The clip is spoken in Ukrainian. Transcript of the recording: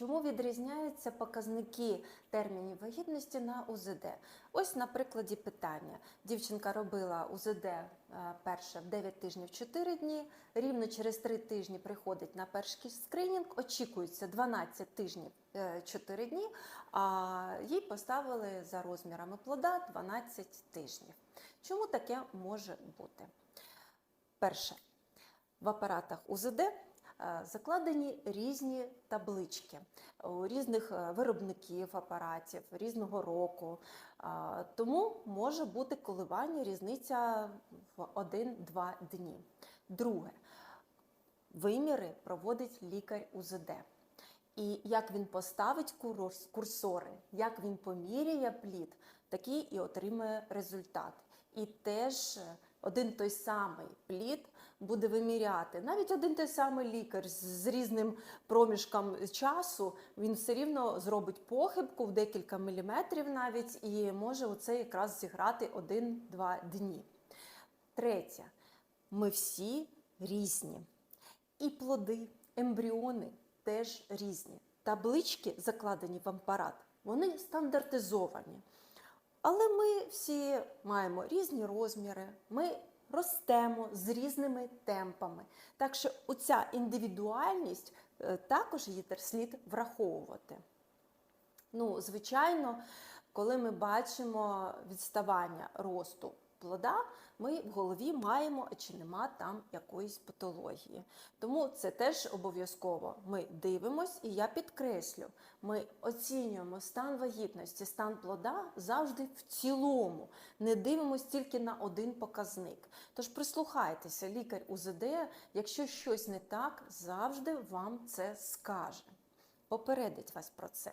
Чому відрізняються показники термінів вагітності на УЗД? Ось на прикладі питання. Дівчинка робила УЗД е, перше в 9 тижнів 4 дні, рівно через 3 тижні приходить на перший скринінг, очікується 12 тижнів е, 4 дні, а їй поставили за розмірами плода 12 тижнів. Чому таке може бути? Перше, в апаратах УЗД е, закладені різні таблички у різних е, виробників апаратів різного року. Тому може бути коливання, різниця в 1-2 дні. Друге, виміри проводить лікар УЗД. І як він поставить курс- курсори, як він поміряє плід, такий і отримує результат. І теж е, один той самий плід буде виміряти. Навіть один той самий лікар з, різним проміжком часу, він все рівно зробить похибку в декілька міліметрів навіть і може оце якраз зіграти один-два дні. Третє, ми всі різні. І плоди, ембріони теж різні. Таблички, закладені в апарат, вони стандартизовані. Але ми всі маємо різні розміри, ми ростемо з різними темпами. Так що оця індивідуальність е, також її слід враховувати. Ну, звичайно, коли ми бачимо відставання росту плода, ми в голові маємо, чи нема там якоїсь патології. Тому це теж обов'язково. Ми дивимось, і я підкреслю, ми оцінюємо стан вагітності, стан плода завжди в цілому. Не дивимось тільки на один показник. Тож прислухайтеся, лікар УЗД, якщо щось не так, завжди вам це скаже. Попередить вас про це.